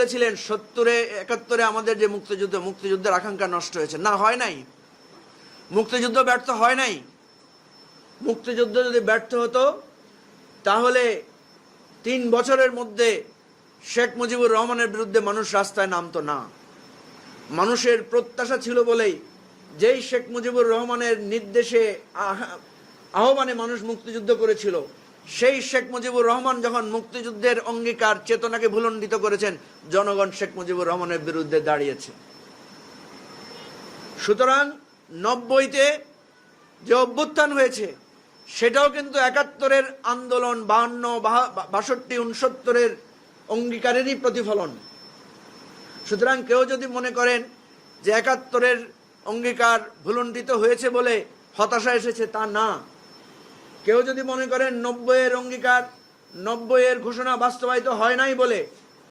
বলেছিলেন, সত্তরে, একাত্তরে আমাদের যে মুক্তিযুদ্ধ, মুক্তিযুদ্ধের আকাঙ্ক্ষা নষ্ট হয়েছে। না, হয় নাই। মুক্তিযুদ্ধ ব্যর্থ হয় নাই। মুক্তিযুদ্ধ যদি ব্যর্থ হতো, তাহলে তিন বছরের মধ্যে শেখ মুজিবুর রহমানের বিরুদ্ধে মানুষ রাস্তায় নামতো না। মানুষের প্রত্যাশা ছিল বলেই যেই শেখ মুজিবুর রহমানের নির্দেশে আহ্বানে মানুষ মুক্তিযুদ্ধ করেছিল সেই শেখ মুজিবুর রহমান যখন মুক্তিযুদ্ধের অঙ্গীকার চেতনাকে ভুলণ্ডিত করেছেন, জনগণ শেখ মুজিবুর রহমানের বিরুদ্ধে দাঁড়িয়েছে। সুতরাং নব্বইতে যে অভ্যুত্থান হয়েছে, সেটাও কিন্তু একাত্তরের আন্দোলন বাহান্ন বাষট্টি, উনসত্তরের অঙ্গীকারেরই প্রতিফলন। সুতরাং কেউ যদি মনে করেন যে একাত্তরের অঙ্গীকার ভুলণ্ডিত হয়েছে বলে হতাশা এসেছে, তা না। কেউ যদি মনে করেন নব্বইয়ের অঙ্গীকার নব্বইয়ের ঘোষণা বাস্তবায়িত হয় নাই বলে